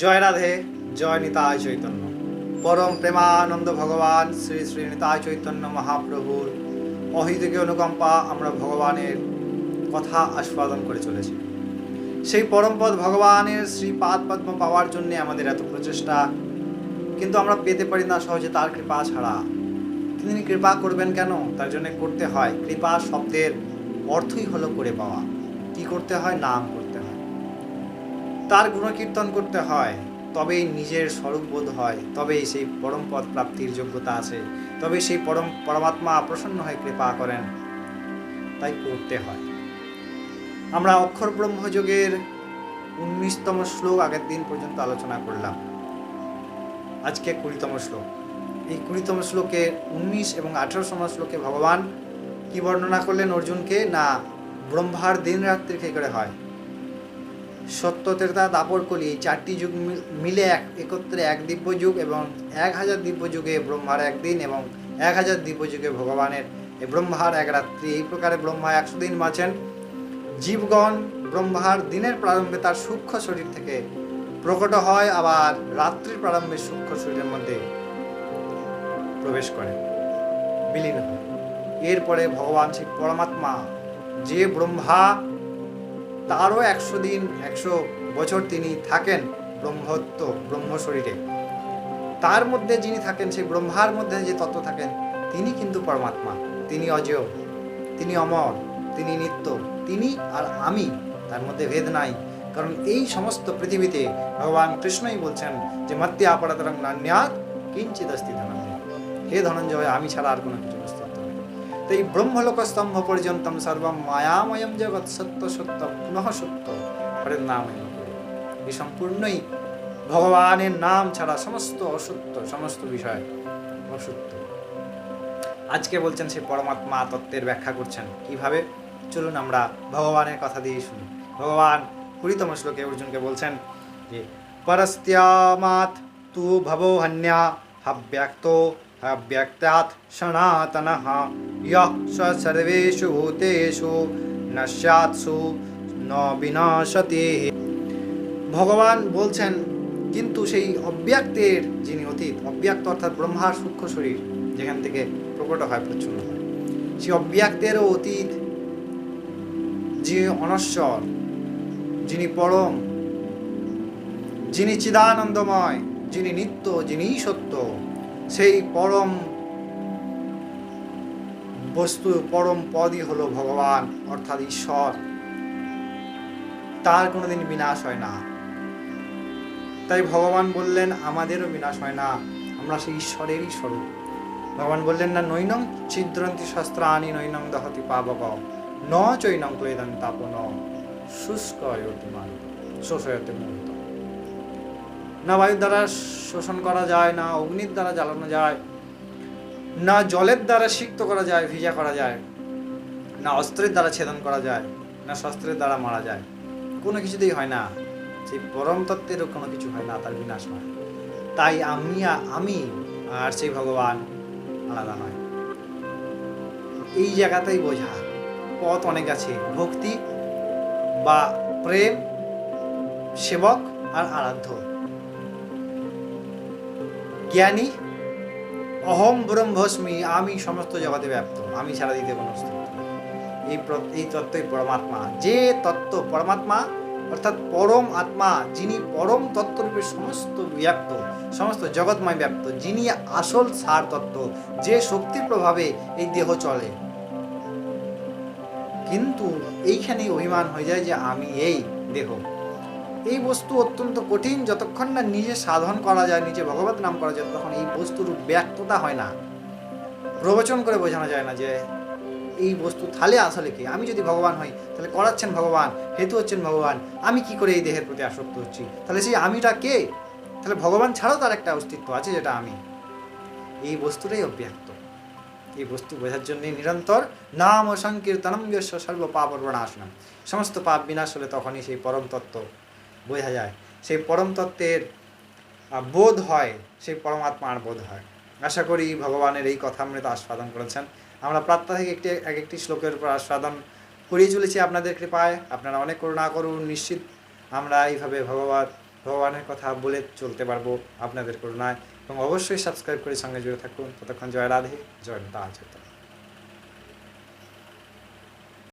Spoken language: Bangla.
জয় রাধে, জয় নিতায় চৈতন্য। পরম প্রেমানন্দ ভগবান শ্রী শ্রী নিতায় চৈতন্য মহাপ্রভুর অহিতকে অনুকম্পা আমরা ভগবানের কথা আস্বাদন করে চলেছি। সেই পরমপদ ভগবানের শ্রী পাদ পদ্ম পাওয়ার জন্যে আমাদের এত প্রচেষ্টা, কিন্তু আমরা পেতে পারি না সহজে তার কৃপা ছাড়া। তিনি কৃপা করবেন কেন? তার জন্য করতে হয়। কৃপা শব্দের অর্থই হলো করে পাওয়া। কি করতে হয়? নাম তার গুণকীর্তন করতে হয়, তবেই নিজের স্বরূপ বোধ হয়, তবেই সেই পরম পদ প্রাপ্তির যোগ্যতা আছে তবে সেই পরম পরমাত্মা প্রসন্ন হয়ে কৃপা করেন। তাই করতে হয়। আমরা অক্ষর ব্রহ্মযোগের উনিশতম শ্লোক আগের দিন পর্যন্ত আলোচনা করলাম। আজকে কুড়িতম শ্লোক। এই কুড়িতম শ্লোকে উনিশ এবং আঠারোতম শ্লোকে ভগবান কি বর্ণনা করলেন অর্জুনকে? না, ব্রহ্মার দিন রাত্রি কী করে হয়। সত্য ত্রেতা দাপর কলি, চারটি যুগ মিল- এক, একত্রে এক দিব্য যুগ এবং এক হাজার দিব্য যুগে ব্রহ্মার একদিন এবং এক হাজার দিব্য যুগে ভগবানের ব্রহ্মার এক রাত্রি, এই প্রকারে ব্রহ্মা একশো দিন বাঁচেন। জীবগণ ব্রহ্মার দিনের প্রারম্ভে তার সূক্ষ্ম শরীর থেকে প্রকট হয়, আবার রাত্রির প্রারম্ভে সূক্ষ্ম শরীরের মধ্যে প্রবেশ করে। বিলীন হয়। এরপরে ভগবান সেই পরমাত্মা যে ব্রহ্মা তারও একশো দিন, একশো বছর তিনি থাকেন ব্রহ্মত্ব, ব্রহ্ম শরীরে। তার মধ্যে যিনি থাকেন, সেই ব্রহ্মার মধ্যে যে তত্ত্ব থাকেন, তিনি কিন্তু পরমাত্মা। তিনি অজেয়, তিনি অমর, তিনি নিত্য, তিনি আর আমি, তার মধ্যে ভেদ নাই। কারণ এই সমস্ত পৃথিবীতে ভগবান কৃষ্ণই বলছেন যে মত্যা অপরাধরং নান্যাত কিঞ্চিত অস্তি ধনঞ্জয়। হে ধনঞ্জয়, আমি ছাড়া আর কোনো কিছু অস্তিত্ব তো এই ব্রহ্মলোকস্তম্ভ পর্যন্তম সর্বম মায়াময়ম জগৎ সত্য সত্য পুনঃ সত্য হরের নাম এই সম্পূর্ণই ভগবানের নাম ছাড়া সমস্ত অসত্য সমস্ত বিষয় অসত্য আজকে বলছেন সে পরমাত্মা তত্ত্বের ব্যাখ্যা করছেন। কীভাবে? চলুন আমরা ভগবানের কথা দিয়ে শুনি। ভগবান কুড়িতম শ্লোকে অর্জুনকে বলছেন যে পরস্ত্যামাত তু ভবো হন্যা সনাতনঃ ইয়ঃ স সর্বেষু ভূতেষু নস্যাৎসু ন বিনাশতি ভগবান বলছেন কিন্তু সেই অব্যক্তের যিনি অতীত, অব্যক্ত অর্থাৎ ব্রহ্মার সূক্ষ্ম শরীর, যেখান থেকে প্রকট হয়, প্রচ্ছন্ন হয়, সেই অব্যক্তেরও অতীত যে অনশ্বর, যিনি পরম, যিনি চিদানন্দময়, যিনি নিত্য যিনি সত্য সেই পরম বস্তু, পরম পদই হলো ভগবান, অর্থাৎ ঈশ্বর। তার কোনোদিন বিনাশ হয় না। তাই ভগবান বললেন, আমাদেরও বিনাশ হয় না। আমরা সেই ঈশ্বরেরই স্বরূপ। ভগবান বললেন, না, নৈনং ছিদ্রন্তি শস্ত্রাণি নৈনং দহতি পাবক। ন চৈনং ক্লেদন তাপন শুষ্ক অতিমান শোষয়তে মুহূর্ত না বায়ুর দ্বারা শোষণ করা যায়, না অগ্নির দ্বারা জ্বালানো যায়, না জলের দ্বারা সিক্ত করা যায়, ভিজা করা যায়, না অস্ত্রের দ্বারা ছেদন করা যায়, না শস্ত্রের দ্বারা মারা যায়। কোনো কিছুতেই হয় না। সেই পরম তত্ত্বেরও কোনো কিছু হয় না, তার বিনাশ হয়। তাই আমি আমি আর সেই ভগবান আলাদা নয়। এই জায়গাতেই বোঝা, পথ অনেক আছে। ভক্তি বা প্রেম, সেবক আর আরাধ্য। জ্ঞানী, অহম ব্রহ্মস্মি, আমি সমস্ত জগতে ব্যাপ্ত, আমি ছাড়া দিতে কোনো এই এই তত্ত্বই পরমাত্মা। যে তত্ত্ব পরমাত্মা, অর্থাৎ পরম আত্মা, যিনি পরম তত্ত্বরূপে সমস্ত ব্যাপ্ত, সমস্ত জগৎময় ব্যাপ্ত, যিনি আসল সার তত্ত্ব, যে শক্তির প্রভাবে এই দেহ চলে। কিন্তু এইখানেই অভিমান হয়ে যায় যে আমি এই দেহ। এই বস্তু অত্যন্ত কঠিন যতক্ষণ না নিজে সাধন করা যায়, নিজে ভগবত নাম করা যায়, তখন এই বস্তুর ব্যক্ততা হয় না। প্রবচন করে বোঝানো যায় না যে, এই বস্তু তাহলে আসলে কি? আমি যদি ভগবান হই, তাহলে করাচ্ছেন ভগবান, হেতু হচ্ছেন ভগবান, আমি কি করে এই দেহের প্রতি আসক্ত হচ্ছি? তাহলে সেই আমিটা কে? তাহলে ভগবান ছাড়াও তার একটা অস্তিত্ব আছে, যেটা আমি। এই বস্তুটাই অব্যক্ত। এই বস্তু বোঝার জন্য নিরন্তর নাম ও সংকীর্তনম সর্ব পাপ নাশনম সমস্ত পাপ বিনাশ হলে তখনই সেই পরম তত্ত্ব বোঝা যায়। সেই পরম তত্ত্বের বোধ হয়, সেই পরমাত্মার বোধ হয়। আশা করি ভগবানের এই কথা আমরা আস্বাদন করেছেন। আমরা প্রাত্যহিক একটি, এক একটি শ্লোকের উপর আস্বাদন করিয়ে চলেছি আপনাদের কৃপায়। আপনারা অনেক করুণা করুন, নিশ্চিত আমরা এইভাবে ভগবান, ভগবানের কথা বলে চলতে পারব আপনাদের করুণায়। এবং অবশ্যই সাবস্ক্রাইব করে সঙ্গে জুড়ে থাকুন। ততক্ষণ জয় রাধে, জয় চৈতন্য